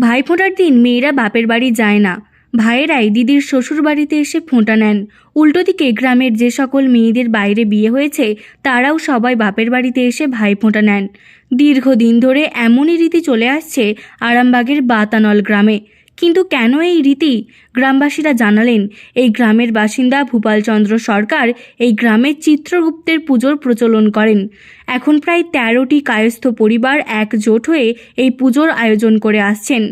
ভাইফোঁটার দিন মেয়েরা বাপের বাড়ি যায় না। ভাইয়েরাই দিদির শ্বশুর বাড়িতে এসে ফোঁটা নেন। উল্টো দিকে গ্রামের যে সকল মেয়েদের বাইরে বিয়ে হয়েছে, তারাও সবাই বাপের বাড়িতে এসে ভাই ফোঁটা নেন। দীর্ঘদিন ধরে এমনই রীতি চলে আসছে আরামবাগের বাতানল গ্রামে। কিন্তু কেন এই রীতি? গ্রামবাসীরা জানালেন, এই গ্রামের বাসিন্দা ভূপালচন্দ্র সরকার এই গ্রামে চিত্রগুপ্তের পুজোর প্রচলন করেন। এখন প্রায় তেরোটি কায়স্থ পরিবার একজোট হয়ে এই পুজোর আয়োজন করে আসছেন।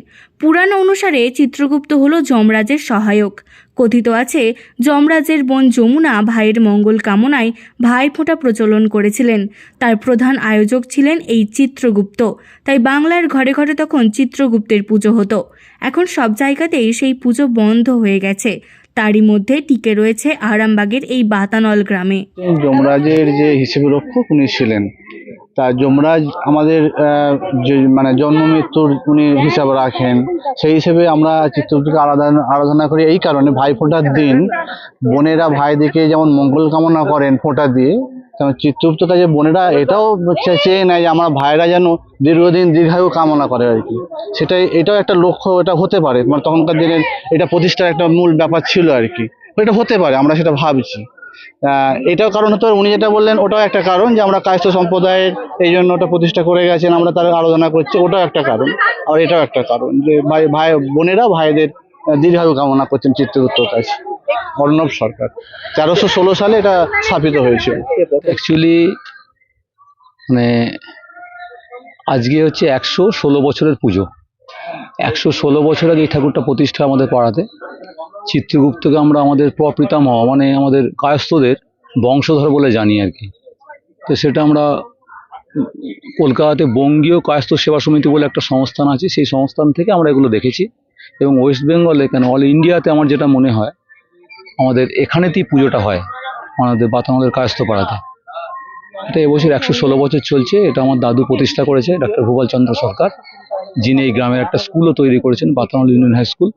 পুরাণ অনুসারে চিত্রগুপ্ত হল যমরাজের সহায়ক। কথিত আছে, যমরাজের বোন যমুনা ভাইয়ের মঙ্গল কামনায় ভাইফোঁটা প্রচলন করেছিলেন। তার প্রধান আয়োজক ছিলেন এই চিত্রগুপ্ত। তাই বাংলার ঘরে ঘরে তখন চিত্রগুপ্তের পুজো হতো। এখন সব জায়গাতেই সেই পুজো বন্ধ হয়ে গেছে। তারই মধ্যে টিকে রয়েছে আরামবাগের এই বাতানল গ্রামে। যমরাজের যে হিসেবে রক্ষক উনি ছিলেন তা যমরাজ আমাদের যে মানে জন্ম মৃত্যুর উনি হিসাব রাখেন। সেই হিসেবে আমরা চিত্রগুপ্তকে আরাধনা আরাধনা করি এই কারণে ভাই ফোঁটার দিন, বোনেরা ভাইদেরকে যেমন মঙ্গল কামনা করেন ফোঁটা দিয়ে চিত্রগুপ্ত কাজে বোনেরা, এটাও চেয়ে নেয় যে আমার ভাইরা যেন দীর্ঘদিন দীর্ঘায়ু কামনা করে আর কি। সেটাই, এটাও একটা লক্ষ্য, এটা হতে পারে। মানে তখনকার দিনের এটা প্রতিষ্ঠার একটা মূল ব্যাপার ছিল আর কি। এটা হতে পারে, আমরা সেটা ভাবছি। এটাও কারণ হতে উনি যেটা বললেন, ওটাও একটা কারণ যে আমরা কায়স্থ সম্প্রদায়ের এই জন্য ওটা প্রতিষ্ঠা করে গেছেন, আমরা তার আলোচনা করছি, ওটাও একটা কারণ। আর এটাও একটা কারণ যে ভাই ভাই, বোনেরা ভাইদের দীর্ঘায়ু কামনা করছেন চিত্রগুপ্তর কাছে। অর্ণব সরকার। তেরোশো ষোলো সালে এটা স্থাপিত হয়েছিল। অ্যাকচুয়ালি মানে আজকে হচ্ছে একশো ষোলো বছরের পুজো। একশো ষোলো বছর আগে এই ঠাকুরটা প্রতিষ্ঠা আমাদের পাড়াতে। চিত্রগুপ্তকে আমরা আমাদের প্রপিতামহ মানে আমাদের কায়স্থদের বংশধর বলে জানি আর কি। তো সেটা আমরা কলকাতাতে বঙ্গীয় কায়স্থ সেবা সমিতি বলে একটা সংস্থান আছে। সেই সংস্থান থেকে আমরা এগুলো দেখেছি। এবং ওয়েস্ট বেঙ্গলে কেন, অল ইন্ডিয়াতে আমার যেটা মনে হয় আমাদের এখানেতেই পুজোটা হয়। আমাদের বাতানদের কায়স্থ পাড়াতে। এটা এবছর একশো ষোলো বছর চলছে। এটা আমার দাদু প্রতিষ্ঠা করেছে ডক্টর ভূপাল চন্দ্র সরকার। যিনি এই গ্রামের একটা স্কুলও তৈরি করেছেন, বাতানল ইউনিয়ন হাই স্কুল।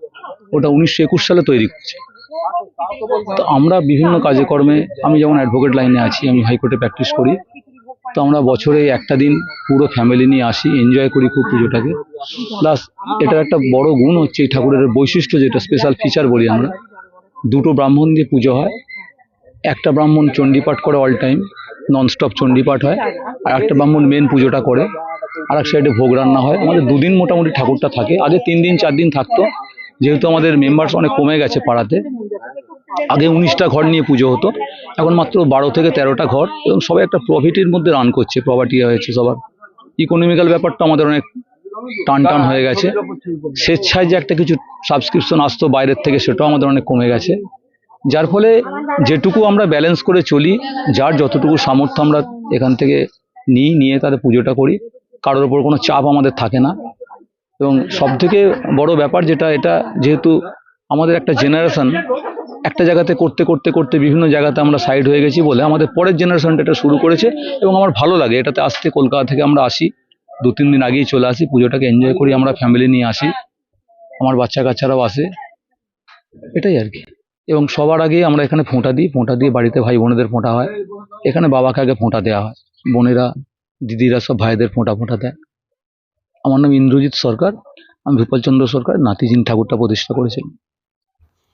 ওটা উনিশশো একুশ সালে তৈরি করেছে। তো আমরা বিভিন্ন কাজে কর্মে আমি যেমন অ্যাডভোকেট লাইনে আছি, আমি হাইকোর্টে প্র্যাকটিস করি। তো আমরা বছরে একটা দিন পুরো ফ্যামিলি নিয়ে আসি এনজয় করি খুব পুজোটাকে। প্লাস এটার একটা বড় গুণ হচ্ছে এই ঠাকুরের বৈশিষ্ট্য যেটা স্পেশাল ফিচার বলি আমরা। দুটো ব্রাহ্মণ দিয়ে পুজো হয়। একটা ব্রাহ্মণ চণ্ডীপাঠ করে অল টাইম ননস্টপ চণ্ডীপাঠ হয়, আর একটা ব্রাহ্মণ মেন পুজোটা করে। আর এক সাইডে ভোগ রান্না হয়। আমাদের দুদিন মোটামুটি ঠাকুরটা থাকে। আগে তিন দিন, চার দিন থাকতো। যেহেতু আমাদের মেম্বার্স অনেক কমে গেছে পাড়াতে। আগে উনিশটা ঘর নিয়ে পুজো হতো। এখন মাত্র বারো থেকে তেরোটা ঘর এবং সবাই একটা প্রফিটের মধ্যে রান করছে। প্রপার্টি হয়েছে সবার। ইকোনমিক্যাল ব্যাপারটা আমাদের অনেক টান টান হয়ে গেছে। স্বেচ্ছায় যে একটা কিছু সাবস্ক্রিপশন আসতো বাইরের থেকে সেটাও আমাদের অনেক কমে গেছে। যার ফলে যেটুকু আমরা ব্যালেন্স করে চলি যার যতটুকু সামর্থ্য আমরা এখান থেকে নিই নিয়ে তাদের পুজোটা করি কারোর ওপর কোনো চাপ আমাদের থাকে না। এবং সব থেকে বড় ব্যাপার যেটা এটা যেহেতু আমাদের একটা জেনারেশন একটা জায়গাতে করতে করতে করতে বিভিন্ন জায়গাতে আমরা সাইড হয়ে গেছি বলে আমাদের পরের জেনারেশনটা এটা শুরু করেছে এবং আমার ভালো লাগে। এটাতে আসতে কলকাতা থেকে আমরা আসি। দু তিন দিন আগেই চলে আসি, পুজোটাকে এনজয় করি, আমরা ফ্যামিলি নিয়ে আসি। আমার বাচ্চা কাচ্চারাও আসে। এটাই আর কি। এবং সবার আগে আমরা এখানে ফোঁটা দিই, ফোঁটা দিয়ে বাড়িতে ভাই বোনেদের ফোঁটা হয়। এখানে বাবাকে আগে ফোঁটা দেওয়া হয়। বোনেরা, দিদিরা সব ভাইদের ফোঁটা ফোঁটা দেয়। আমার নাম ইন্দ্রজিৎ সরকার, আমি ভূপালচন্দ্র সরকার, নাতিজিন ঠাকুরটা প্রতিষ্ঠা করেছিলাম